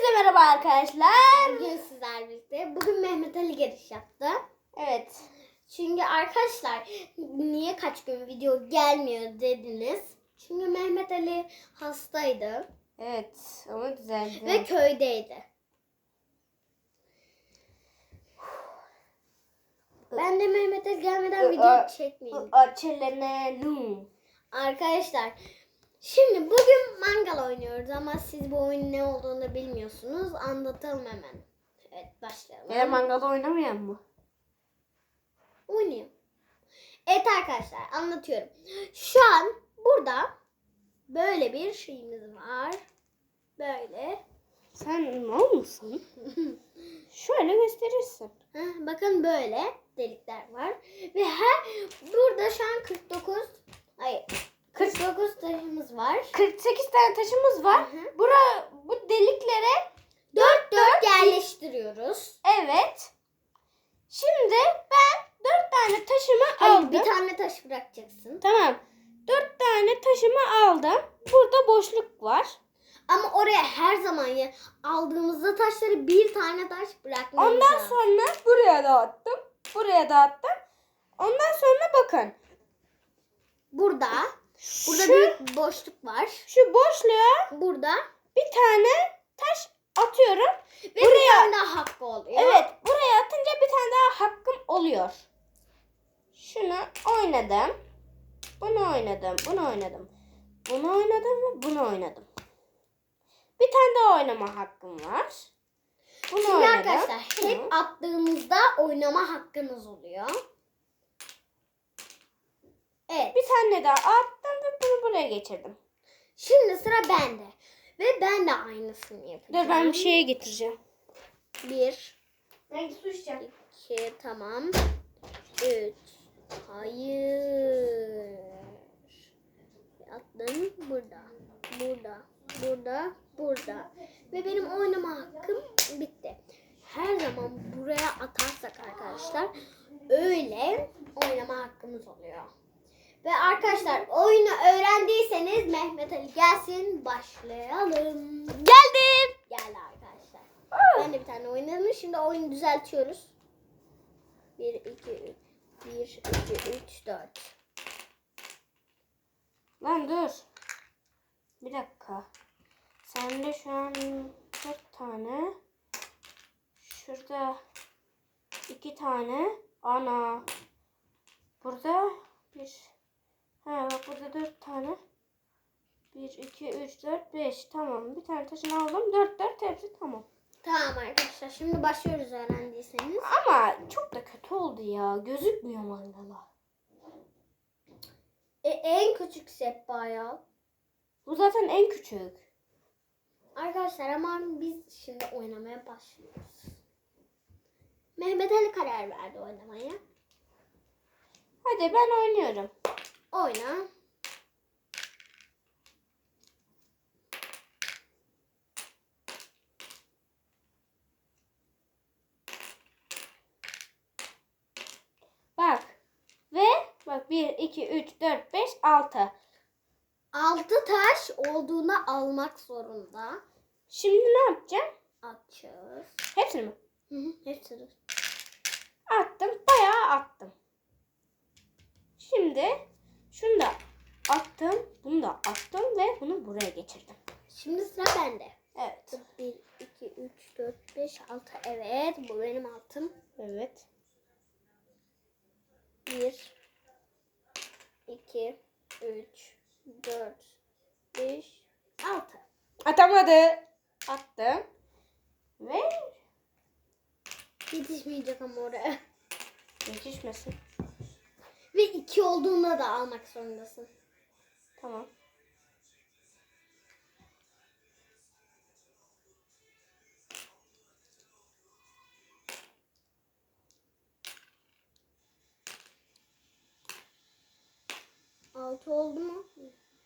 Herkese merhaba arkadaşlar. Bugün sizler birlikte. Bugün Mehmet Ali giriş yaptı. Evet. Çünkü arkadaşlar niye kaç gün video gelmiyor dediniz. Çünkü Mehmet Ali hastaydı Evet ama düzeldi. ve köydeydi. Ben de Mehmet Ali gelmeden video çekmeyeyim. Açelene Arkadaşlar şimdi bugün mangal oynuyoruz ama siz bu oyunun ne olduğunu bilmiyorsunuz. Anlatalım hemen. Evet başlayalım. Yine mangalda oynamayan mı? Oynayayım. Evet arkadaşlar anlatıyorum. Şu an burada böyle bir şeyimiz var. Böyle. Sen ne olmuşsun? Şöyle gösterirsin. Heh, bakın böyle delikler var. Ve her burada şu an 49 hayır 49 taşımız var. 48 tane taşımız var. Hı hı. Bura, bu deliklere 4 4 yerleştiriyoruz. evet. Şimdi ben 4 tane taşımı Hayır aldım. bir tane taş bırakacaksın. Tamam. 4 tane taşımı aldım. Burada boşluk var. Ama oraya her zaman ya aldığımızda taşları bir tane taş bırakmamız Ondan sonra buraya dağıttım. Buraya dağıttım. Ondan sonra bakın. Burada burada şu, büyük boşluk var. şu boşluğa Burada bir tane taş atıyorum. ve Buraya- bir tane daha hakkı oluyor. Evet buraya atınca bir tane daha hakkım oluyor. Şunu oynadım. Bunu oynadım. Bunu oynadım. Bunu oynadım ve bunu oynadım. Bir tane daha oynama hakkım var. Bunu Şimdi oynadım. arkadaşlar hep attığımızda oynama hakkınız oluyor. Evet. Bir tane daha attım ve bunu buraya geçirdim. Şimdi sıra bende. Ve ben de aynısını yapacağım. Dur ben bir şeye getireceğim. Bir, Ben su içeceğim. iki, tamam. Üç. Hayır. Attım burada. Burada. Burada. Burada. Ve benim oynama hakkım bitti. Her zaman buraya atarsak arkadaşlar öyle oynama hakkımız oluyor. Ve arkadaşlar oyunu öğrendiyseniz Mehmet Ali gelsin başlayalım. Geldim. Geldi arkadaşlar. Ben de bir tane oynadım. Şimdi oyunu düzeltiyoruz. 1, 2, 3. 1, 2, 3, 4. Lan dur. Bir dakika. Sende şu an dört tane. Şurada iki tane. Ana. Burada bir. Ha bak burada dört tane. Bir, iki, üç, dört, beş. Tamam. Bir tane taşını aldım. Dört, dört hepsi tamam. Tamam arkadaşlar şimdi başlıyoruz öğrendiyseniz. Ama çok da kötü oldu ya. Gözükmüyor mangala. E, en küçük sehpaya. Bu zaten en küçük. Arkadaşlar ama biz şimdi oynamaya başlıyoruz. Mehmet Ali karar verdi oynamaya. Hadi ben oynuyorum. Oyna. Bak. Ve bak 1, 2, 3, 4, 5, 6. Altı taş olduğunda almak zorunda. Şimdi ne yapacağım? Açıyoruz. Hepsini mi? Hı hı, hepsini. Attım. Bayağı attım. Şimdi şunu da attım. Bunu da attım ve bunu buraya geçirdim. Şimdi sıra bende. Evet. 1, 2, 3, 4, 5, 6. Evet bu benim altım. Evet. 1, 2, 3, 4, 5, 6. Atamadı. Attım. Ve Yetişmeyecek ama oraya. yetişmesin. Ve 2 olduğunda da almak zorundasın. Tamam. Altı oldu mu?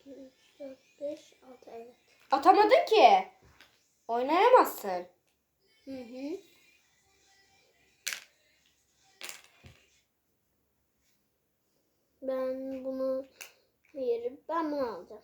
2, 3, 4, 5, 6 evet. Atamadın ki. Oynayamazsın. Hı hı. Ben bunu hayır ben bunu alacağım.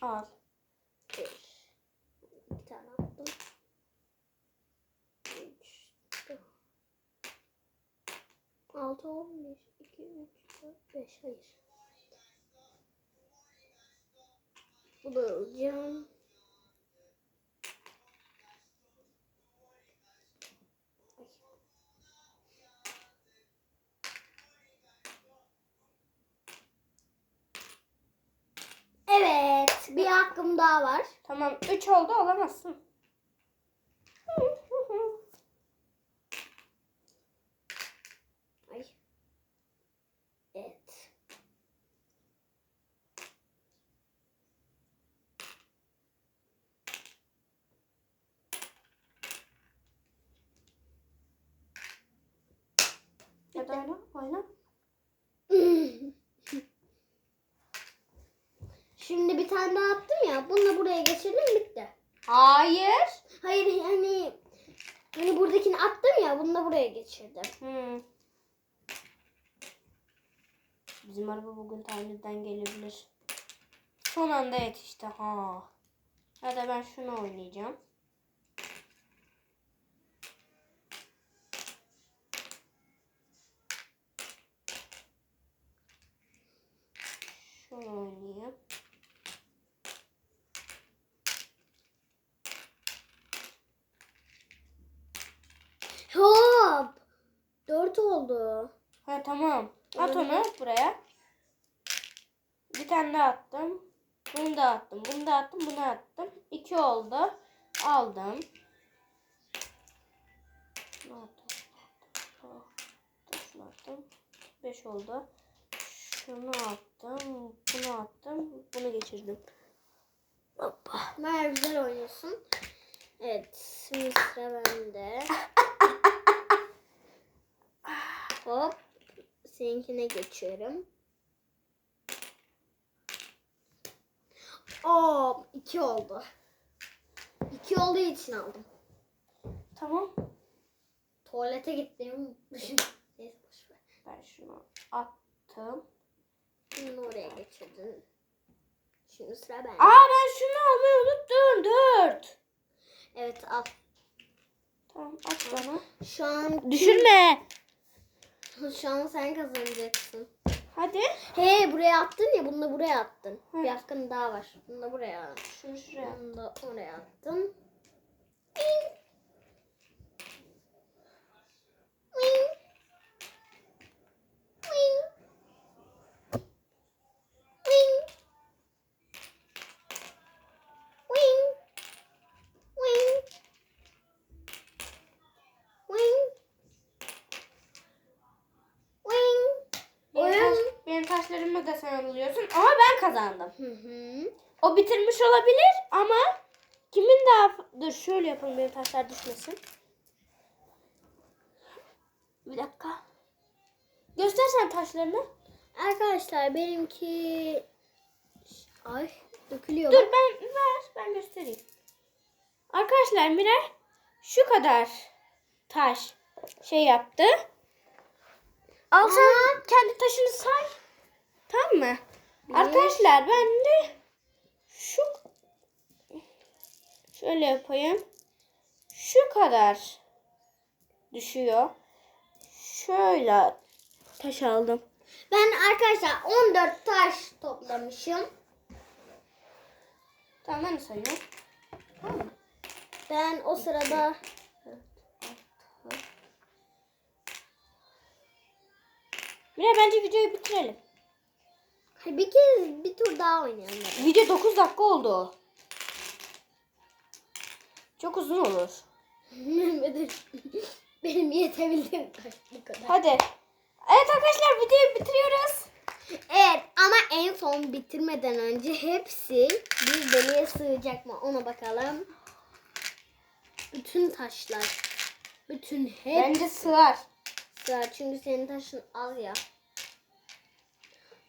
Al. Bir. Bir tane aldım. Üç. Altı, on bir, iki, üç, dört, beş. Hayır. Bunu alacağım. Hakkım daha var. Tamam 3 oldu olamazsın. Ay. Evet. Hadi oyna oyna. Şimdi bir tane daha attım ya. Bunu da buraya geçirdim bitti. Hayır. Hayır hani hani buradakini attım ya bunu da buraya geçirdim. Hmm. Bizim araba bugün tamirden gelebilir. Son anda yetişti ha. Ya da ben şunu oynayacağım. Şunu oynayayım. Hop. Dört oldu. Ha tamam. At onu buraya. Bir tane daha attım. Bunu da attım. Bunu da attım. Bunu attım. İki oldu. Aldım. Şunu attım. Beş oldu. Şunu attım. Bunu attım. Bunu geçirdim. Hoppa. Mer güzel oynuyorsun. Evet. Şimdi sıra bende. Hop. Seninkine geçiyorum. Oo, iki oldu. İki olduğu için aldım. Tamam. Tuvalete gittim. Neyse boş ver. Ben şunu attım. Bunu oraya geçirdim. Şimdi sıra bende. Aa ben şunu almayı unuttum. Dört. Evet al. Tamam at bana. Şu an Düşürme. Şu an sen kazanacaksın. Hadi. He buraya attın ya bunu da buraya attın. Hı. Bir hakkın daha var. Bunu da buraya at. Şunu şuraya. Bunu da oraya attın. Benim, Oyun. taş, benim taşlarımı da sen alıyorsun ama ben kazandım. Hı hı. O bitirmiş olabilir ama kimin daha... Dur şöyle yapalım benim taşlar düşmesin. Bir dakika. Göstersen taşlarını. Arkadaşlar benimki ay dökülüyor. Dur ben ver ben göstereyim. Arkadaşlar Miray şu kadar taş şey yaptı. Al sen kendi taşını say. Tamam mı? Bir. Arkadaşlar ben de şu şöyle yapayım. Şu kadar düşüyor. Şöyle taş aldım. Ben arkadaşlar 14 taş toplamışım. Tamam ben sayıyorum. Tamam mı? Ben o sırada Miray bence videoyu bitirelim. Bir kez bir tur daha oynayalım. Video 9 dakika oldu. Çok uzun olur. Benim- yetebildiğim bu kadar. Hadi. Evet arkadaşlar videoyu bitiriyoruz. Evet ama en son bitirmeden önce hepsi bir deliğe sığacak mı ona bakalım. Bütün taşlar. Bütün hep Bence sığar. sığar. Çünkü senin taşın az ya.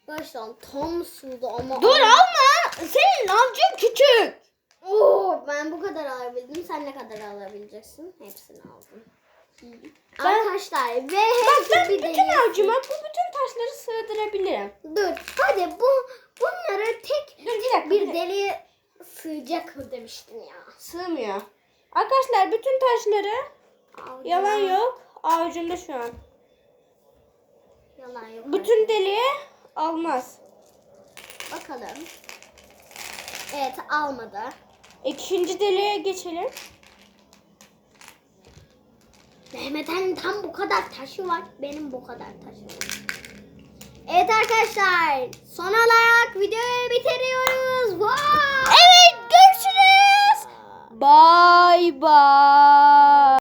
Arkadaşlar tam sığdı ama. Dur alma. Senin avucun küçük. Oo, ben bu kadar alabildim. Sen ne kadar alabileceksin? Hepsini aldım. Ben- Arkadaşlar ve Bak ben hepsi bir bütün deliğe avucuma bu bütün taşları sığdırabilirim. Dur hadi bu bunları tek Dur bir dakika. bir Bir deliğe sığacak mı demiştin ya. Sığmıyor. Arkadaşlar bütün taşları yalan yok. Avucumda şu an. Yalan yok. Bütün deliği almaz. Bakalım. Evet almadı. İkinci deliğe geçelim. Mehmet'in tam bu kadar taşı var. Benim bu kadar taşım var. Evet arkadaşlar. Son olarak videoyu bitiriyoruz. Wow! Evet görüşürüz. Bye bye.